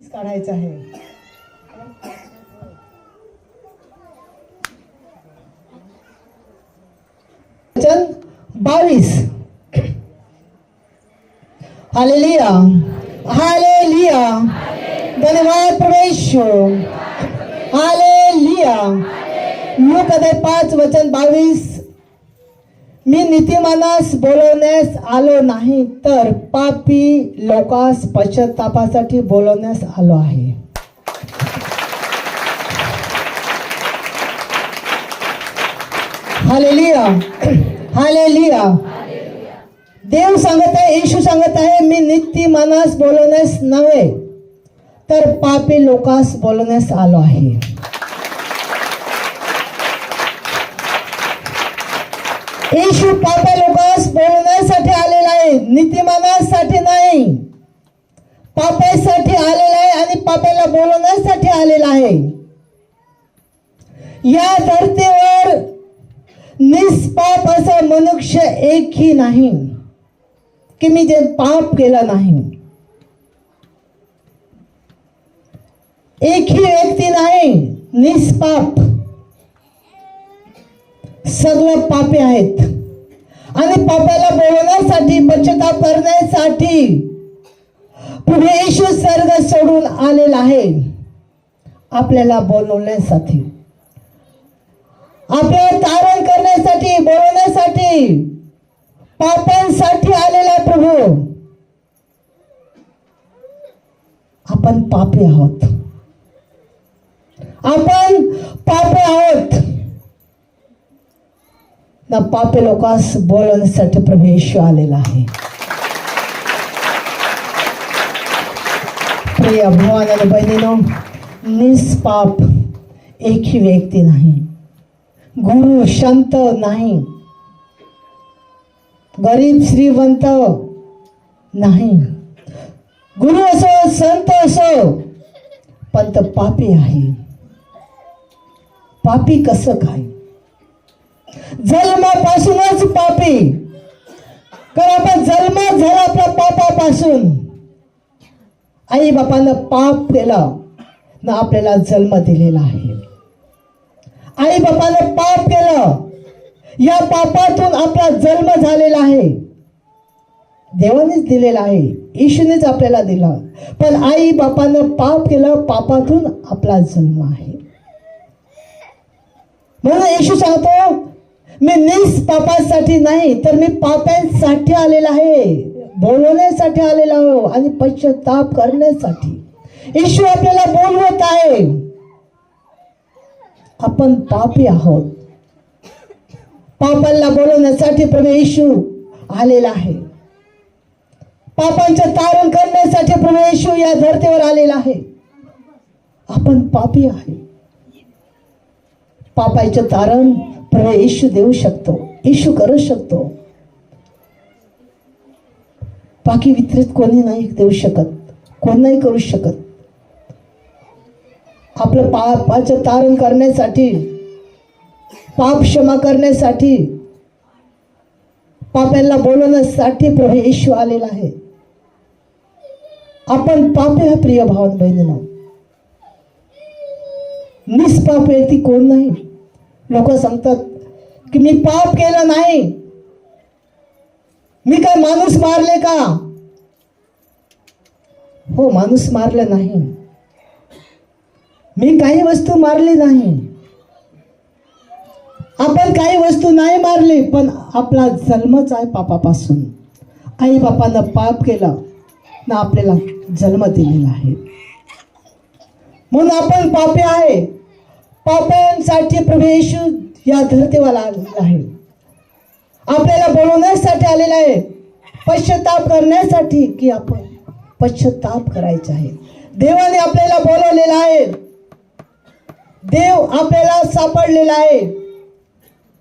काढायचं आहे. वचन बावीस. हालेलिया हालेलिया धन्यवाद प्रवेश हालेलिया लोक पाच वचन बावीस. मी नीतिमानास बोलवण्यास आलो नाही तर पापी लोकास पश्चातापासाठी बोलवण्यास आलो आहे. हालेलिया. हालेलिया. देव सांगत आहे येशू सांगत आहे मी नीतिमानास बोलवण्यास नव्हे तर पापी लोकास बोलवण्यास आलो आहे. येशू पापा लोकांस बोलण्यासाठी आलेला आहे नीतिमानासाठी नाही. पापासाठी आलेला आहे आणि पापाला बोलवण्यासाठी आलेला आहे. या धर्तीवर निष्पाप असा मनुष्य एकही नाही की मी जे पाप केलं नाही. एकही व्यक्ती नाही निष्पाप. सर्व पापे आहेत. आणि पापाला बोलवण्यासाठी बचता करण्यासाठी पुढे येशू सर्ग सोडून आलेला आहे. आपल्याला बोलवण्यासाठी आपल्यावर तारण करण्यासाठी बोलवण्यासाठी पापांसाठी आलेला आहे प्रभू. आपण पापी आहोत. आपण पापे आहोत. ना पापे लोकांस बोलवण्यासाठी प्रवेश आलेला आहे. प्रिय भगवान आणि बहिणीनो निष्पाप एकही व्यक्ती नाही. गुरु शांत नाही. गरीब श्रीमंत नाही. गुरु असो संत असो पण तर पापी आहे. पापी कसं काय? जन्मापासूनच पापी. कारण आपण जन्म झाला आपल्या पापापासून. आई बापानं पाप केलं ना आपल्याला जन्म दिलेला आहे. आई बापानं पाप केलं या पापातून आपला जन्म झालेला आहे. देवानेच दिलेला आहे ईशूनेच आपल्याला दिला. पण आई बापानं पाप केलं पापातून आपला जन्म आहे. म्हणून येशू सांगतो मी मीच पापासाठी नाही तर मी पापांसाठी आलेला आहे. बोलवण्यासाठी आलेला हो आणि पश्चाताप करण्यासाठी. येशू आपल्याला बोलवत आहे. आपण पापी आहोत. पापांना बोलवण्यासाठी प्रभू येशू आलेला आहे. पापांचे तारण करण्यासाठी प्रभू येशू या धर्तीवर आलेला आहे. आपण पापी आहे. पापायचं तारण प्रभू येशू देऊ शकतो येशू करू शकतो. बाकी वितरित कोणी नाही देऊ शकत कोण नाही करू शकत. आपलं पापाचं तारण करण्यासाठी पाप क्षमा करण्यासाठी पाप्यांना बोलवण्यासाठी प्रभू येशू आलेला आहे. आपण पापे आहे प्रिय भावन बहिणीनं. निष्पाप व्यक्ती कोण नाही? लोक सांगतात की मी पाप केलं नाही. मी काय माणूस मारले का? हो माणूस मारलं नाही. मी काही वस्तू मारली नाही. आपण काही वस्तू नाही मारली पण आपला जन्मच आहे पापापासून. आई बापानं पाप केलं ना आपल्याला जन्म दिलेला आहे. म्हणून आपण पापे आहे. पापांसाठी प्रभू येशू या धरतीवर आलेला आहे. आपल्याला बोलवण्यासाठी आलेला आहे. पश्चाताप करण्यासाठी की आपण पश्चाताप करायचा आहे. देवाने आपल्याला बोलवलेला आहे. देव आपल्याला सापडलेला आहे.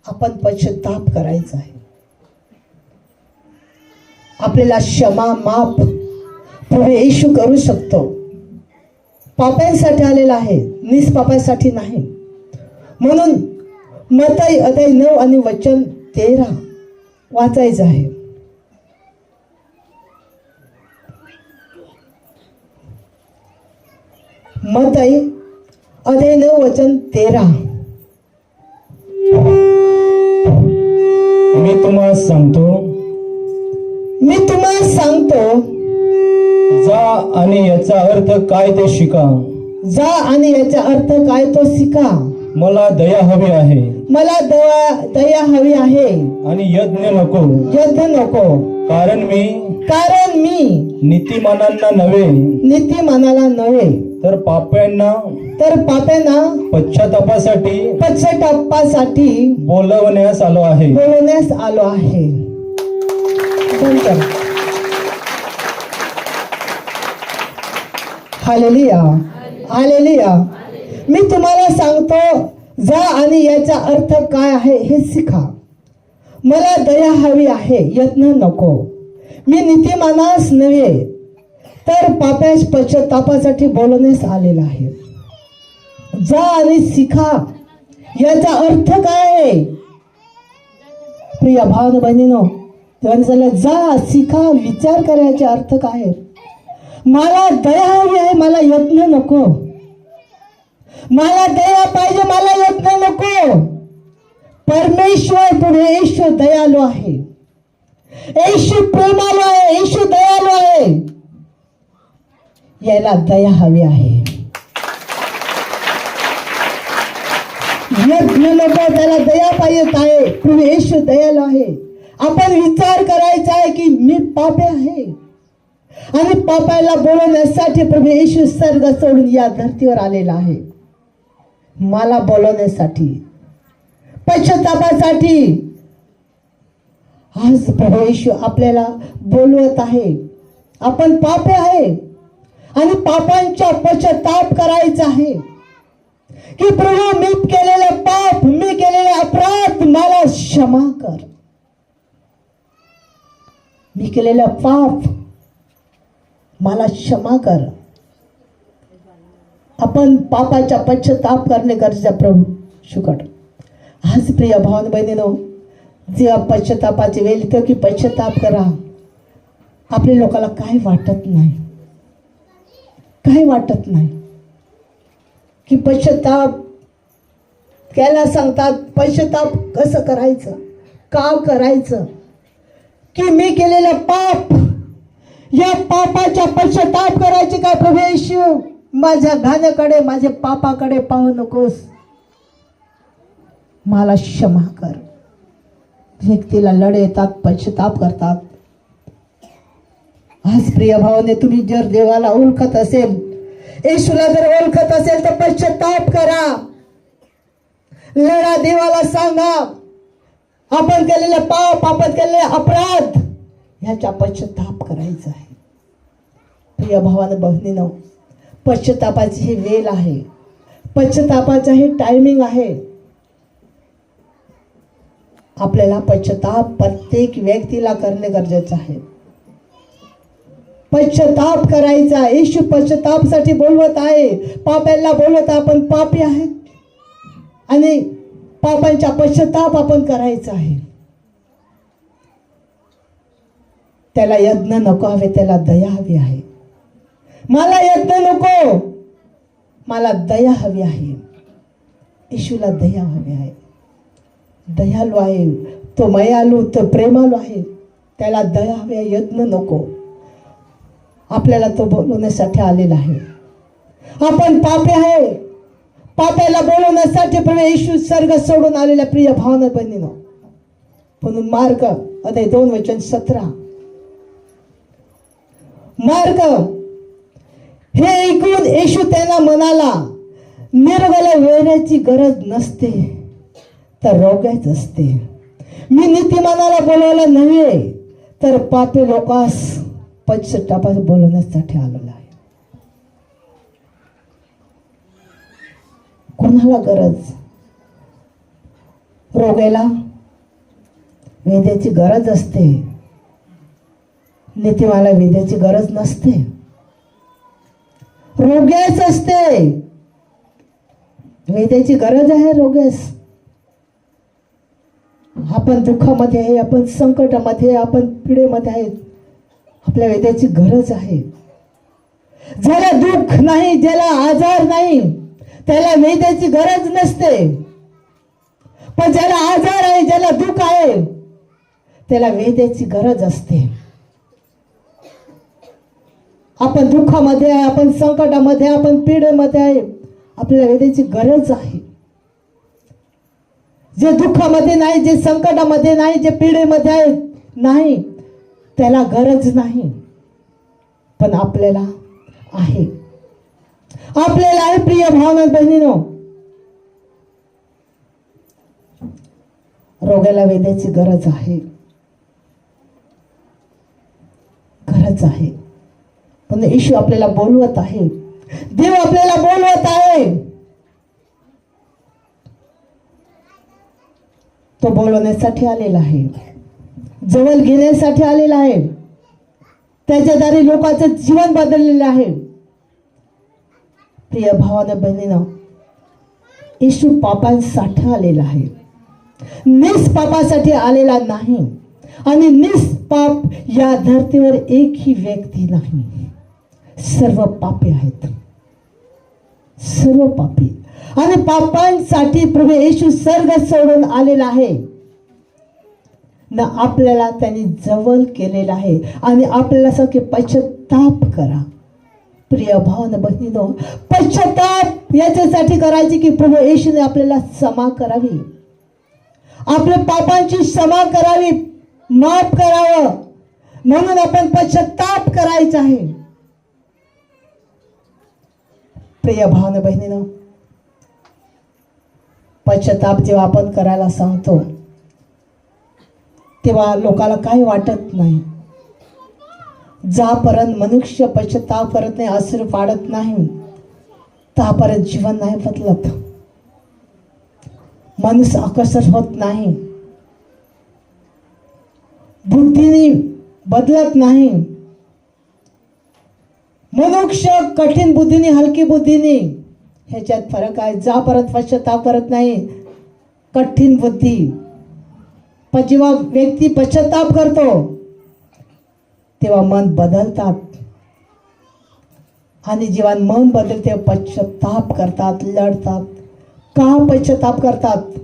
आपण पश्चाताप करायचा आहे. आपल्याला क्षमा माप प्रभू येशू करू शकतो. पाप्यांसाठी आलेला आहे. निष्पापांसाठी नाही. म्हणून मताई अदय नऊ आणि वचन तेरा वाचायचं आहे. मत आहे अधे नऊ वचन तेरा. मी तुम्हाला सांगतो मी तुम्हाला सांगतो जा आणि याचा अर्थ काय ते शिका. जा आणि याचा अर्थ काय तो शिका. मला दया हवी आहे. मला दया दया हवी आहे. आणि यज्ञ नको. युद्ध नको. कारण मी कारण मी नीतिमानांना नव्हे. नीतिमानाला नव्हे. तर पाप्यांना तर पाप्यांना पश्चातापासाठी पश्चातापासाठी बोलवण्यास आलो आहे. बोलवण्यास आलो आहे. हालेलुया. हालेलुया. मी तुम्हाला सांगतो जा आणि याचा अर्थ काय आहे हे शिका. मला दया हवी आहे यत्न नको. मी नीतिमानास नव्हे तर पाप्यास पश्चातापासाठी बोलवण्यास आलेला आहे. जा आणि शिका. याचा अर्थ काय आहे? प्रिया भाव बहिणीनो तेव्हा झालं जा शिका विचार करायचा अर्थ काय आहे? मला दया हवी आहे मला यत्न नको. मला दया पाहिजे मला यत्न नको. परमेश्वर पुढे येशू दयालू आहे. येशू प्रेमालू आहे येशू दयालू आहे. याला दया हवी आहे. यत्न नको त्याला दया पाहिजे आहे. पुढे येशू दयालू आहे. आपण विचार करायचा आहे की मी पापे आहे. आणि पापाला बोलवण्यासाठी प्रभू येशू सर्ग सोडून या धर्तीवर आलेला आहे. मला बोलवण्यासाठी पश्चातापासाठी आज प्रभू येशू आपल्याला बोलवत आहे. आपण पाप आहे. आणि पापांचा पश्चाताप करायचा आहे. की प्रभू मी केलेले पाप मी केलेले अपराध मला क्षमा कर. मी केलेलं पाप मला क्षमा कर. आपण पापाच्या पश्चाताप करणे गरजेचं प्रभू. शुकट आज प्रिय भावन बहिणीनो जेव्हा पश्चातापाची वेळ येतो की पश्चाताप करा आपल्या लोकांना काय वाटत नाही. काय वाटत नाही. की पश्चाताप त्याला सांगतात पश्चाताप कसं करायचं? का करायचं? की मी केलेलं पाप या पापाच्या पश्चाताप करायचे काय प्रभू येशू? माझ्या घाण्याकडे माझ्या पापाकडे पाहू नकोस. मला क्षमा कर. व्यक्तीला लढ येतात पश्चाताप करतात. आज प्रिय भावाने तुम्ही जर देवाला ओळखत असेल येशूला जर ओळखत असेल तर पश्चाताप करा. लढा देवाला सांगा. आपण केलेले पाप आपण केलेले अपराध ह्याचा पश्चाताप करायचा आहे. प्रिय भावानं बहिणीनं पश्चातापाची ही वेळ आहे. पश्चातापाचं हे टायमिंग आहे. आपल्याला पश्चताप प्रत्येक व्यक्तीला करणे गरजेचं आहे. पश्चाताप करायचा येशू पश्चतापसाठी बोलवत आहे. पाप्याला बोलवत आपण पापी आहेत. आणि पापांचा पश्चाताप आपण करायचा आहे. त्याला यज्ञ नको हवे त्याला दया हवी आहे. मला यज्ञ नको. मला दया हवी आहे. येशूला दया हवी आहे. दयालू आहे. तो मयालू तो प्रेमालू आहे. त्याला दया हवी आहे यज्ञ नको. आपल्याला तो बोलवण्यासाठी आलेला आहे. आपण पापे आहे. पाप्याला बोलवण्यासाठी पण येशू सर्ग सोडून आलेल्या प्रिय भावना बहिणीनं. म्हणून मार्ग अदे दोन वचन सतरा. मार्ग हे ऐकून येशू त्यांना म्हणाला निर्गला वेळण्याची गरज नसते तर रोग्याच असते. मी नीतिमानाला बोलवायला नव्हे तर पापी लोकास पश्चातापास बोलवण्यासाठी आलेला आहे. कोणाला गरज? रोगायला वेद्याची गरज असते. नीतिमाला वेद्याची गरज नसते. रोगेस असते. वेद्याची गरज आहे रोगेस आपण दुःखामध्ये आहे आपण संकटामध्ये आपण पिढेमध्ये आहेत आपल्या वेद्याची गरज आहे. ज्याला दुःख नाही ज्याला आजार नाही त्याला वेद्याची गरज नसते. पण ज्याला आजार आहे ज्याला दुःख आहे त्याला वेद्याची गरज असते. आपण दुःखामध्ये आहे आपण संकटामध्ये आपण पीडेमध्ये आहे. आपल्याला वेदेची गरज आहे. जे दुःखामध्ये नाही जे संकटामध्ये नाही जे पीडेमध्ये आहे नाही त्याला गरज नाही. पण आपल्याला आहे. आपल्याला आहे प्रिय भावना बहिणीनो. रोगाला वेद्याची गरज आहे. गरज आहे. पण येशू आपल्याला बोलवत आहे. देव आपल्याला बोलवत आहे. तो बोलवण्यासाठी आलेला आहे. जवळ घेण्यासाठी आलेला आहे. त्याच्या दारी लोकांचं जीवन बदललेलं आहे. प्रिय भावानं बहिणीनं येशू पापांसाठी आलेला आहे. निष्पापासाठी आलेला नाही. आणि निष्पाप या धर्तीवर एकही व्यक्ती नाही. सर्व पापी आहेत. सर्व पापी. आणि पापांसाठी प्रभू येशू सर्ग सोडून आलेला आहे. ना आपल्याला त्यांनी जवळ केलेलं आहे. आणि आपल्याला सगळे पश्चाताप करा. प्रिय भावन बहिणीनो पश्चाताप याच्यासाठी करायची की प्रभू येशूने आपल्याला क्षमा करावी. आपल्या पापांची क्षमा करावी. माफ करावं. म्हणून आपण पश्चाताप करायचा आहे. प्रिय भावना बहिणीनं पश्चाताप जेव्हा आपण करायला सांगतो तेव्हा लोकाला काही वाटत नाही. जापर्यंत मनुष्य पश्चाताप करत नाही असर पाडत नाही तापर्यंत जीवन नाही बदलत. माणूस आकर्षण होत नाही. बुद्धीने बदलत नाही. मनुष्य कठीण बुद्धीने हलकी बुद्धीने ह्याच्यात फरक आहे. जा परत पश्चाताप करत नाही. कठीण बुद्धी. पण जेव्हा व्यक्ती पश्चाताप करतो तेव्हा मन बदलतात. आणि जेव्हा मन बदलते पश्चाताप करतात लढतात. का पश्चाताप करतात?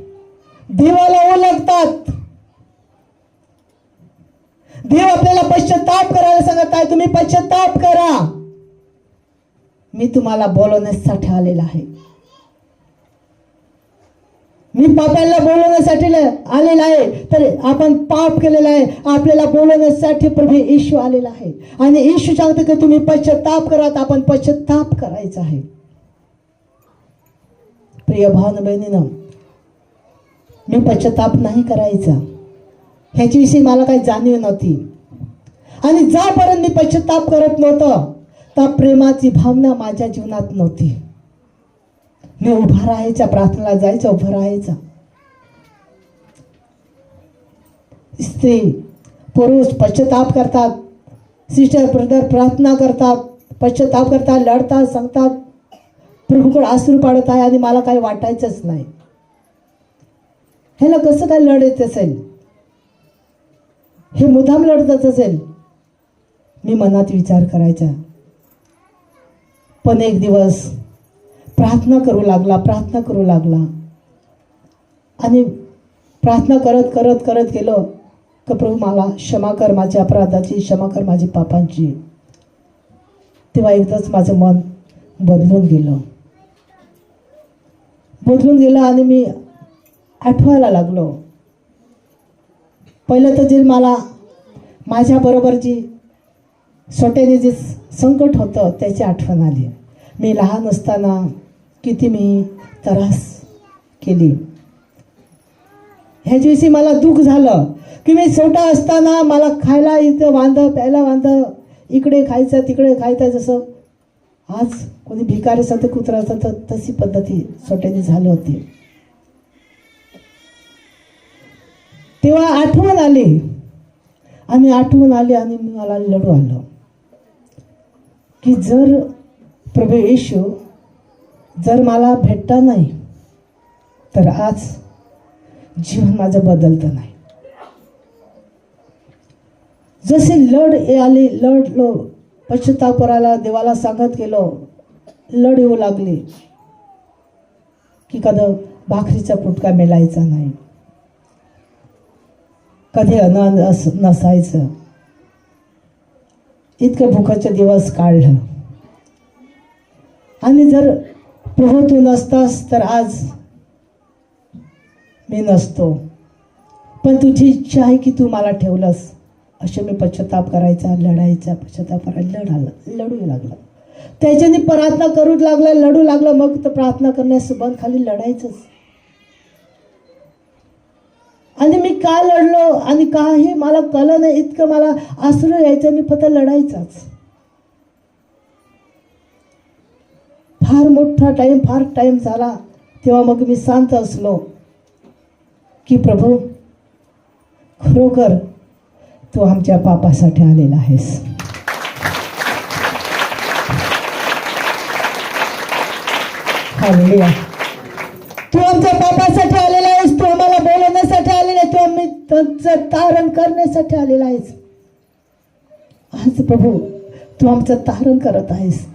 देवाला ओळखतात. देव आपल्याला पश्चाताप करायला सांगत आहे तुम्ही पश्चाताप करा. मी तुम्हाला बोलवण्यासाठी आलेला आहे. मी पापाला बोलवण्यासाठी आलेला आहे. तर आपण पाप केलेला आहे. आपल्याला बोलवण्यासाठी प्रभू येशू आलेला आहे. आणि येशू सांगतो की तुम्ही पश्चाताप करा तर आपण पश्चाताप करायचा आहे. प्रिय भावन बहिणीनं मी पश्चाताप नाही करायचा. ह्याच्याविषयी मला काही जाणीव नव्हती. आणि जापर्यंत मी पश्चाताप करत नव्हतं. त्या प्रेमाची भावना माझ्या जीवनात नव्हती. मी उभा राहायचा प्रार्थनेला जायचं उभं राहायचा. स्त्री पुरुष पश्चाताप करतात. सिस्टर ब्रदर प्रार्थना करतात. पश्चाताप करतात लढतात सांगतात. प्रभूकडे आसरू पाडत आहे आणि मला काही वाटायचंच नाही. ह्याला कसं काय लढत असेल? हे मुद्दाम लढतच असेल. मी मनात विचार करायचा. पण एक दिवस प्रार्थना करू लागला प्रार्थना करू लागला. आणि प्रार्थना करत करत करत गेलो का प्रभू मला क्षमा कर माझ्या अपराधाची क्षमा कर माझी पापांची. तेव्हा एकदाच माझं मन बदलून गेलं. बदलून गेलं आणि मी आठवायला लागलो. पहिलं तर जे मला माझ्याबरोबर जी सोट्याने जे संकट होतं त्याची आठवण आली. मी लहान असताना किती मी त्रास केली. ह्या दिवशी मला दुःख झालं की मी सोटा असताना मला खायला इथं बांधं प्यायला बांधं इकडे खायचं तिकडे खायचं जसं आज कोणी भिकारी असतं तर कुत्रा असतं तर तशी पद्धती सोट्याने झाली होती. तेव्हा आठवण आली. आणि आठवण आली आणि मला लढू आलं. की जर प्रभू येशू जर मला भेटता नाही तर आज जीवन माझं बदलतं नाही. जसे लढ आले लढलो पश्चाताप करायला देवाला सांगत गेलो लढ येऊ लागली की कधी भाकरीचा फुटका मिळायचा नाही. कधी अन्न अस नसायचं. इतकं भुकाचे दिवस काढलं. आणि जर प्रभू तू नसतास तर आज मी नसतो. पण तुझी इच्छा आहे की तू मला ठेवलंस. असे मी पश्चाताप करायचा लढायचा पश्चाताप करायला लढायला लढू लागला. त्याच्याने प्रार्थना करू लागला लढू लागला मग तर प्रार्थना करण्यास बंद खाली लढायचंच. आणि मी का लढलो आणि का हे मला कळलं नाही इतकं मला आसरू यायचं मी फक्त लढायचाच. फार मोठा टाइम फार टाइम झाला तेव्हा मग मी शांत असलो की प्रभू खरोखर तू आमच्या पापासाठी आलेला आहेस. तू आमच्या पापासाठी त्यांचं तारण करण्यासाठी आलेला आहेस. आज प्रभू तू आमचं तारण करत आहेस.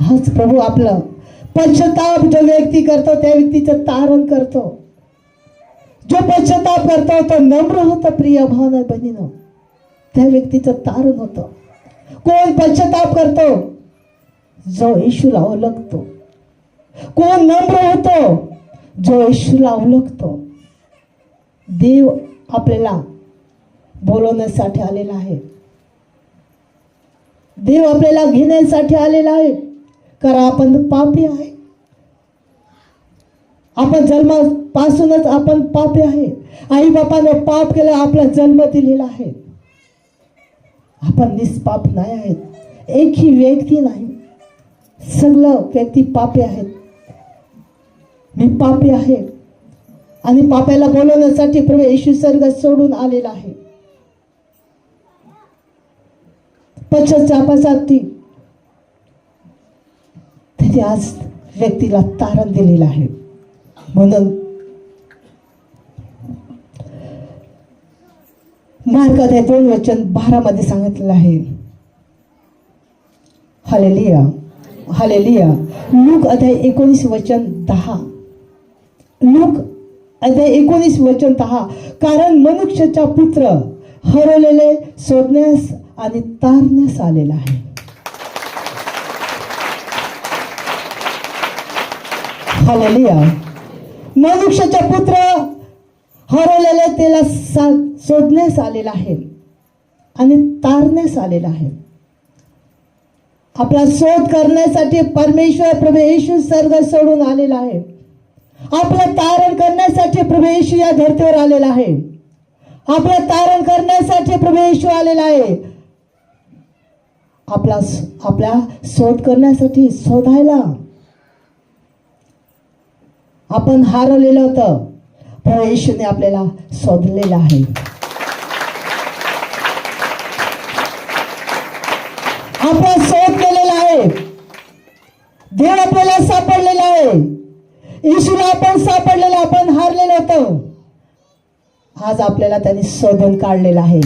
हाच प्रभू आपलं पश्चाताप जो व्यक्ती करतो त्या व्यक्तीचं तारण करतो. जो पश्चाताप करतो तो नम्र होतं प्रिय भावना बहिणीनं. त्या व्यक्तीचं तारण होतं. कोण पश्चाताप करतो? जो येशूला ओळखतो. कोण नम्र होतो? जो येशूला ओळखतो. देव आपल्याला बोलवण्यासाठी आलेला आहे. देव आपल्याला घेण्यासाठी आलेला आहे. कारण आपण पापी आहे. आपण जन्मापासूनच आपण पापी आहे. आई बापाने पाप केलं आपला जन्म दिलेला आहे. आपण निष्पाप नाही आहेत. एकही व्यक्ती नाही. सगळं व्यक्ती पापी आहेत. मी पापी आहे. आणि पाप्याला बोलवण्यासाठी प्रभू येशू सर्ग सोडून आलेला आहे. पश्चातापासाठी त्याने आज व्यक्तीला तारण दिलेलं आहे. म्हणून मार्गात दोन वचन बारामध्ये सांगितलेलं आहे. हालेलिया. हालेलिया. लूक अध्याय एकोणीस वचन दहा. लूक अध्याय एकोणीस वचन तहा कारण मनुष्याचा पुत्र हरवलेले शोधण्यास आणि तारण्यास आलेला आहे. हालेलिया मनुष्याचा पुत्र हरवलेले त्याला सा शोधण्यास आलेला आहे. आणि तारण्यास आलेला आहे. आपला शोध करण्यासाठी परमेश्वर प्रभू येशू सर्ग सोडून आलेला आहे. आपलं तारण करण्यासाठी प्रभू येशू या धर्तीवर आलेला आहे. आपलं तारण करण्यासाठी प्रभू येशू आलेला आहे. आपला आपला शोध करण्यासाठी शोधायला. आपण हारवलेलं होतं. प्रभू येशूने आपल्याला शोधलेलं आहे. आपला शोध केलेला आहे. देव आपल्याला सापडलेला आहे. येशूला आपण सापडलेलं आपण हारलेलो होतो. आज आपल्याला त्यांनी शोधून काढलेलं आहे.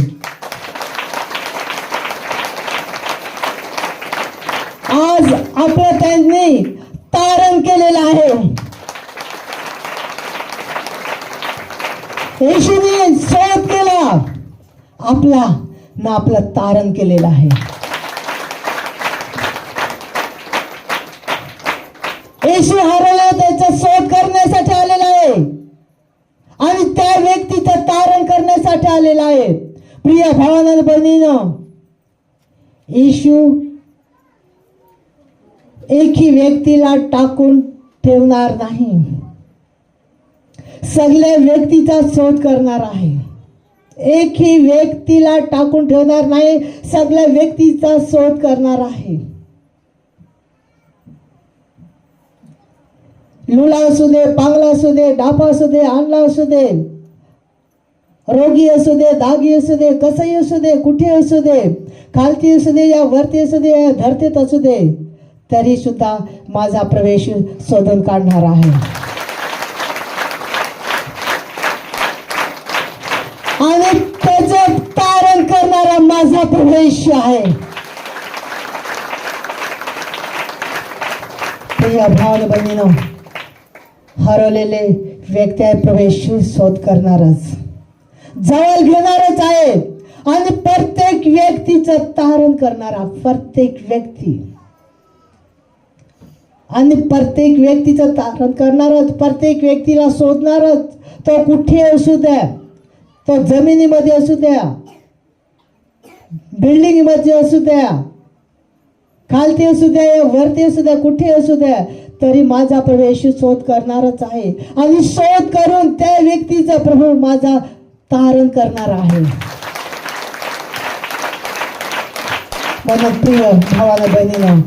आज आपलं त्यांनी तारण केलेलं आहे. येशूने शोध केला. आपला ना आपलं तारण केलेलं आहे. येशू हरवला. आणि त्या व्यक्तीचं तारण करण्यासाठी आलेला आहे. प्रिय भावानं बहिणीनं येशू एकही व्यक्तीला टाकून ठेवणार नाही. सगळ्या व्यक्तीचा शोध करणार आहे. एकही व्यक्तीला टाकून ठेवणार नाही सगळ्या व्यक्तीचा शोध करणार आहे. लुला असू दे पांगला असू दे डापा असू दे आणला असू दे रोगी असू दे दागी असू दे कसंही असू दे कुठे असू दे खालती असू दे या वरती असू दे या धरतीत असू दे तरी सुद्धा माझा प्रवेश शोधून काढणार आहे आणि त्याचं तारण करणारा माझा प्रवेश आहे प्रिय भावन बहिणीनं हरवलेले व्यक्ती आहे प्रभू शोध करणारच. जवळ घेणारच आहे. आणि प्रत्येक व्यक्तीचं तारण करणारा प्रत्येक व्यक्ती. आणि प्रत्येक व्यक्तीचं तारण करणारच प्रत्येक व्यक्तीला शोधणारच. तो कुठे असू द्या तो जमिनीमध्ये असू द्या बिल्डिंगमध्ये असू द्या खालती असू द्या वरती असू द्या कुठे असू द्या तरी माझा प्रभू येशू शोध करणारच आहे. आणि शोध करून त्या व्यक्तीचा प्रभू माझा तारण करणार आहे. म्हणून प्रिय भावाला बहिणीला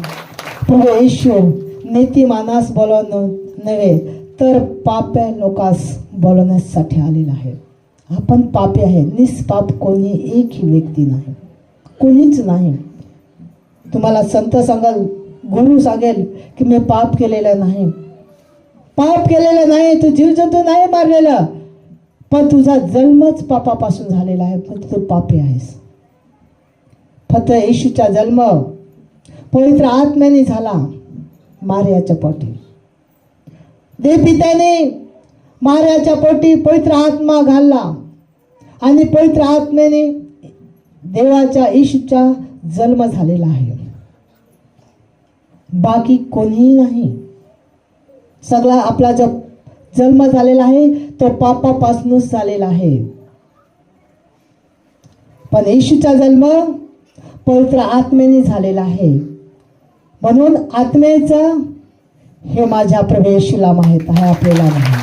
प्रभू येशू नीतिमानास बोलवणं नव्हे तर पाप्या लोकास बोलवण्यासाठी आलेला आहे. आपण पापी आहे निष्पाप कोणी एकही व्यक्ती नाही. कोणीच नाही. तुम्हाला संत सांगाल गुरु सांगेल की मी पाप केलेलं नाही. पाप केलेलं नाही तू जीवजंतू नाही मारलेलं. पण तुझा जन्मच पापापासून झालेला आहे पण तू पापी आहेस. फक्त येशूचा जन्म पवित्र आत्म्याने झाला मार्याच्या पोटी. दे पित्याने मार्याच्या पोटी पवित्र आत्मा घालला आणि पवित्र आत्म्याने देवाच्या येशूचा जन्म झालेला आहे. बाकी कोणीही नाही. सगळा आपला जो जन्म झालेला आहे तो पापापासूनच झालेला आहे. पण येशूचा जन्म पवित्र आत्मेने झालेला आहे. म्हणून आत्मेचं हे माझ्या प्रवेशीला माहीत आहे आपल्याला नाही